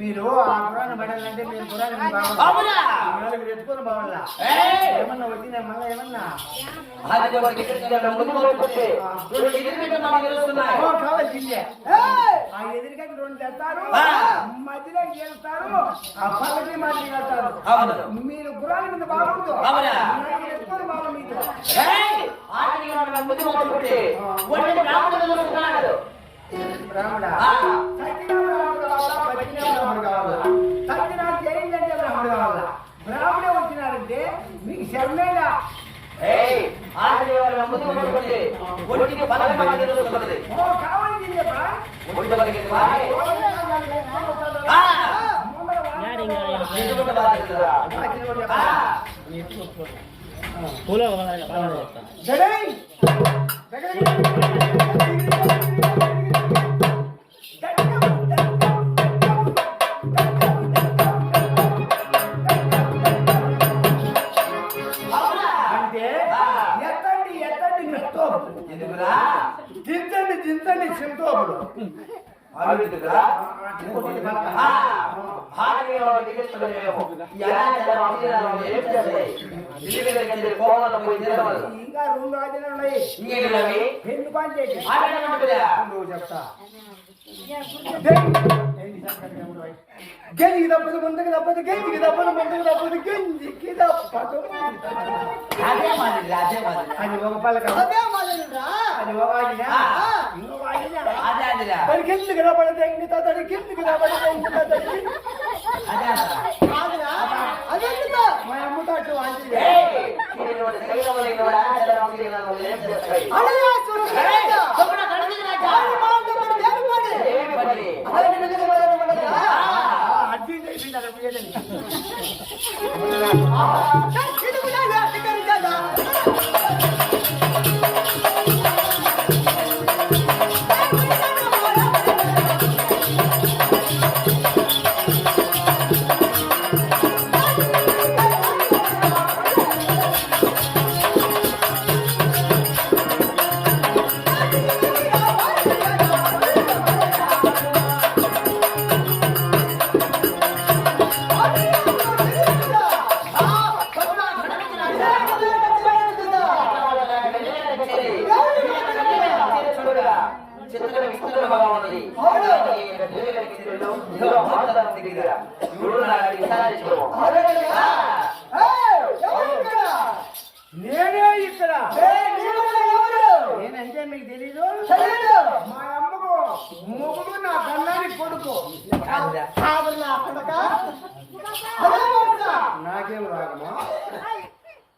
మీరు ఆ పురాణం పడాలంటే మీరు పురాణం! ఏమన్నా వచ్చిందా మళ్ళీ ఏమన్నా. రెండు ఆ తెస్తారు. మధ్యలో చేస్తారు ఆ పల్లకి మధ్య కడతారు. మీరు మీద కావాలా కావాలా కావాలా వచ్చినారంటే మీకు శరణేగా ఏయ్! ఆటకి ఇవ్వడం తిరగవాలి. ఇంకా రెండు రాజులు ఉన్నాయి చేసి ఆటగా నువ్వు చెప్తా గెలికి తప్పదు ముందుకు తప్పదు గెలికి తప్పదు ముందుకు తప్పదు గెంజికి తప్పదు అదే మాదిరి అదే మాదిరి అది ఒక పలక అదే మాదిరిరా. అది ఒక அதுல ஒரு கில்லு கிடா ஆ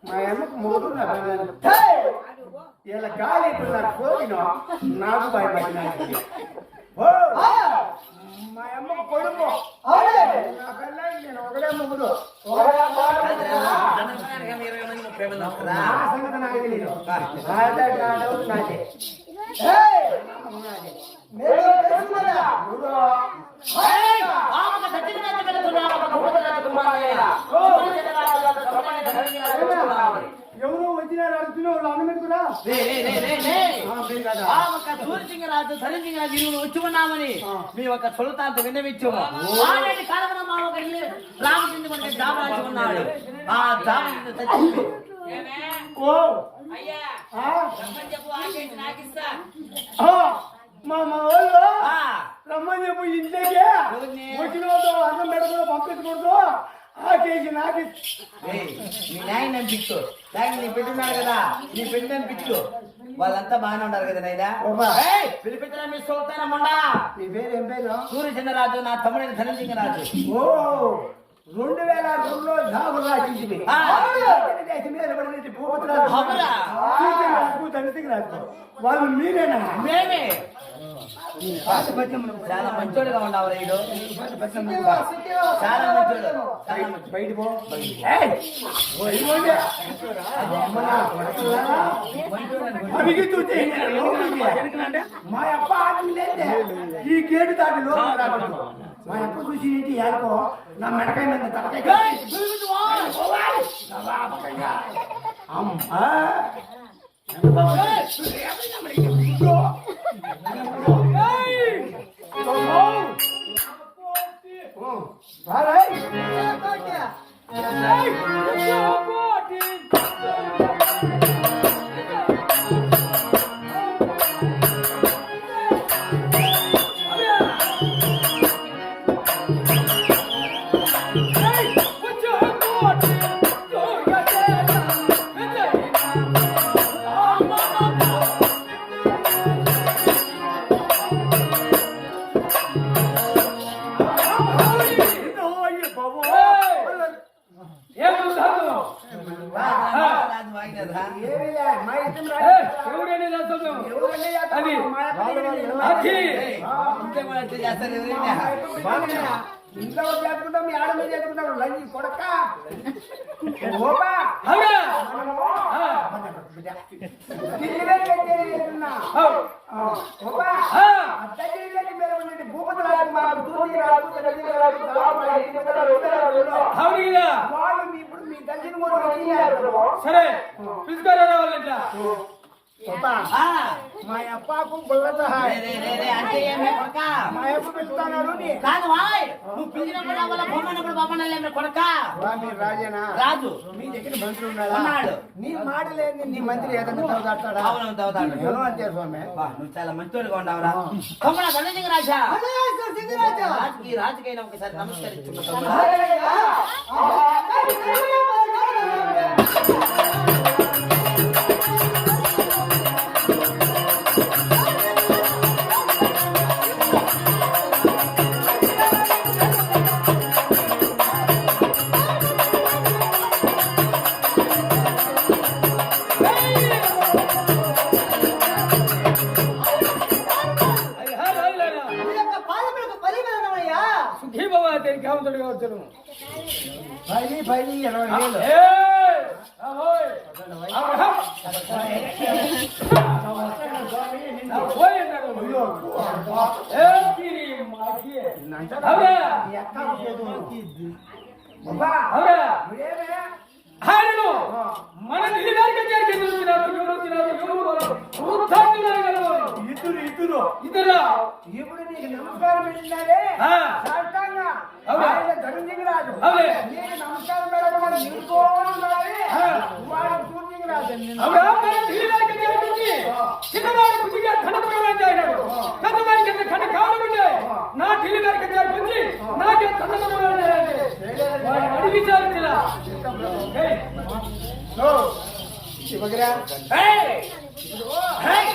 మా అమ్మకు మొగుడు ఇలా గాలి నాకు పోయిన నాకు భయపడినాడు మా అమ్మకు కొడుకు నేను ఒకడే మొగుడు సంగతి నాకు నాదే డౌట్ నాదే ఏయ్, నేను తెలుసుకున్నా. మొగుడు ఎవరో వచ్చినారు అడుగుతున్నావు వాళ్ళు అన్నమెట్టుకురా సూర్యసింగరాజు ధరించింగరాజు ఇరువురు వచ్చి ఉన్నామని మీ ఒక సుల్తాన్ విన్నవించు ఆనాటి కాలంలో మా ఒక ఇల్లు రామచంద్ర మనకి జాబ్ రాసి ఉన్నాడు ఆ జాబ్ చచ్చింది ఓ అయ్యా ఆ? రమ్మని ఆకేసి మా మా వాళ్ళు ఆ, రమ్మని చెప్పు ఇంట్లోకి? వచ్చిన వాళ్ళు అన్నం పెడకుండా ఆ కేజీ నాకు మీ నాయన పిచ్చు నాయన నీ పెట్టున్నాడు కదా నీ పెట్టి పిచ్చు వాళ్ళంతా బాగానే ఉన్నారు కదా నాయన? ఓబా. పిలిపించిన మీ సుల్తాన్ మొండా? నీ పేరు ఏం పేరు? సూర్యచంద్రరాజు నా తమ్ముడిని ధరించింగరాజు ఓ రెండు వేల రెండులో జాబు రాసింది. అవునా? సూర్యరాజు, ధనసింగరాజు. వాళ్ళు మీరేనా? మేమే. చాలా మంచోడుగా ఉన్నావు రైడు చాలా మంచోడు. బయట మా అప్ప ఈ గేటు దాటి మా అప్ప చూసి ఏంటి? ఏడుకో. నా మెడకాయ మీద తలకాయ. అమ్మా. చేస్తారు ఎవరైనా. ఇంట్లో చేసుకుంటాం మీ ఆడ మీద చేసుకుంటాం లంచి కొడక సరే. పిలుచుకోరా మా అప్పకు మా అప్ప కాదు నువ్వు పిలిచినప్పుడు బొమ్మన్నప్పుడు బొమ్మనలేమి కొడక రాజేనా రాజు మీ దగ్గర మంత్రి ఉన్నాడా. నీ మాట లేదు నీ మంత్రి ఏదైనా చదువుతాడా అవును చదువుతాడు ఏమో అంతే స్వామి నువ్వు చాలా రాజా రాజుకి రాజుకైనా ఒకసారి నమస్కరించు ఎవరు వచ్చినారు? ఎవరు వచ్చినారు? ఎవరు వాళ్ళు? వృద్ధాప్యులు కదా వాళ్ళు. ఇతురు ఇతురు ఇద్దరా? ఇప్పుడు నీకు నమస్కారం. అవునా? ఆయన ధనుంజయరాజు. అవునే. నీకు నమస్కారం నిలుకోని ఉన్నాడే. ఆ. వాడు చేరికి వచ్చి చిన్నవాడి బుద్ధిగా ఖండపరమైన అయినాడు. పెద్దవాడి కింద ఖండ కావాలంటే నా ఢిల్లీ గారికి చేరికి వచ్చి నాకే ఖండపరమైన వాడు! ఓ, శివగిరా. ఏయ్! ఏయ్,